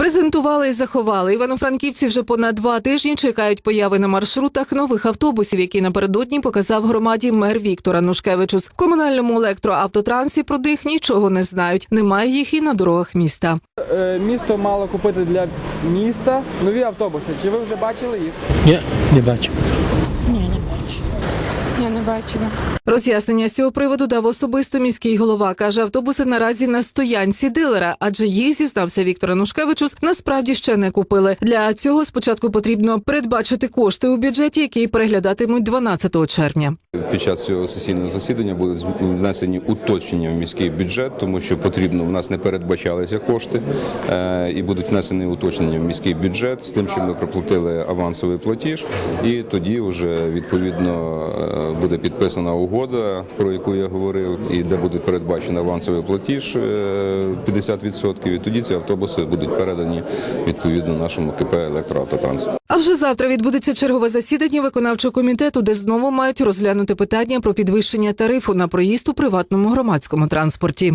Презентували і заховали. Івано-франківці вже понад два тижні чекають появи на маршрутах нових автобусів, які напередодні показав громаді мер Віктор Анушкевичус. В комунальному електроавтотрансі про них нічого не знають. Немає їх і на дорогах міста. Е, Місто мало купити для міста нові автобуси. Чи ви вже бачили їх? Ні, не бачу. Я не бачила. Роз'яснення з цього приводу дав особисто міський голова. каже, автобуси наразі на стоянці дилера, адже їх зізнався Віктор Анушкевичус. Насправді ще не купили. Для цього спочатку потрібно передбачити кошти у бюджеті, які переглядатимуть 12 червня. Під час цього сесійного засідання будуть внесені уточнення в міський бюджет, тому що потрібно в нас не передбачалися кошти, е, і будуть внесені уточнення в міський бюджет з тим, що ми проплатили авансовий платіж, і тоді вже відповідно е, буде підписана угода, про яку я говорив, і де буде передбачено авансовий платіж е, 50%, і тоді ці автобуси будуть передані відповідно нашому КП «Електроавтотранс». А вже завтра відбудеться чергове засідання виконавчого комітету, де знову мають розглянути питання про підвищення тарифу на проїзд у приватному громадському транспорті.